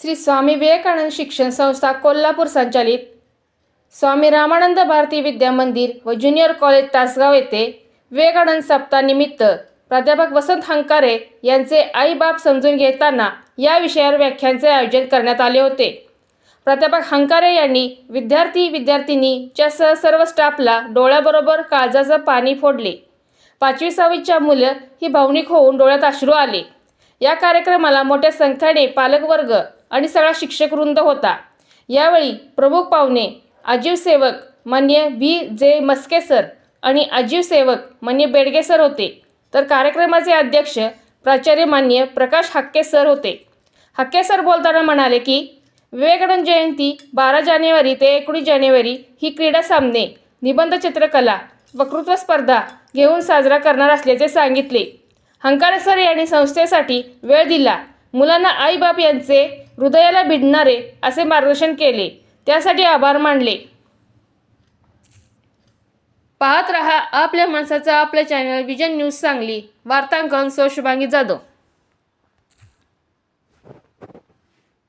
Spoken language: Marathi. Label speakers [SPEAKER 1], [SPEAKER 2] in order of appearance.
[SPEAKER 1] श्री स्वामी विवेकानंद शिक्षण संस्था कोल्हापूर संचालित स्वामी रामानंद भारती विद्या मंदिर व ज्युनियर कॉलेज तासगाव येथे विवेकानंद सप्ताहानिमित्त प्राध्यापक वसंत हंकारे यांचे आईबाप समजून घेताना या विषयावर व्याख्यानचे आयोजन करण्यात आले होते. प्राध्यापक हंकारे यांनी विद्यार्थी विद्यार्थिनीच्या सह सर्व स्टाफला डोळ्याबरोबर काळजाचं पाणी फोडले. पाचवी सहावीच्या मुलं ही भावनिक होऊन डोळ्यात अश्रू आले. या कार्यक्रमाला मोठ्या संख्येने पालकवर्ग आणि सगळा शिक्षक वृंद होता. यावेळी प्रमुख पाहुणे आजीव सेवक मान्य व्ही. जे. मस्के सर आणि आजीव सेवक मान्य बेडगे सर होते. तर कार्यक्रमाचे अध्यक्ष प्राचार्य मान्य प्रकाश हक्के सर होते. हक्के सर बोलताना म्हणाले की विवेकानंद जयंती बारा जानेवारी ते एकोणीस जानेवारी ही क्रीडा सामने निबंध चित्रकला वक्तृत्व स्पर्धा घेऊन साजरा करणार असल्याचे सांगितले. हंकारे सर यांनी संस्थेसाठी वेळ दिला. मुलांना आईबाप यांचे हृदयाला भिडणारे असे मार्गदर्शन केले. त्यासाठी आभार मानले. पाहत रहा आपल्या माणसाचा आपल्या चॅनल विजन न्यूज सांगली. वार्तांकन सौ शुभांगी जाधव.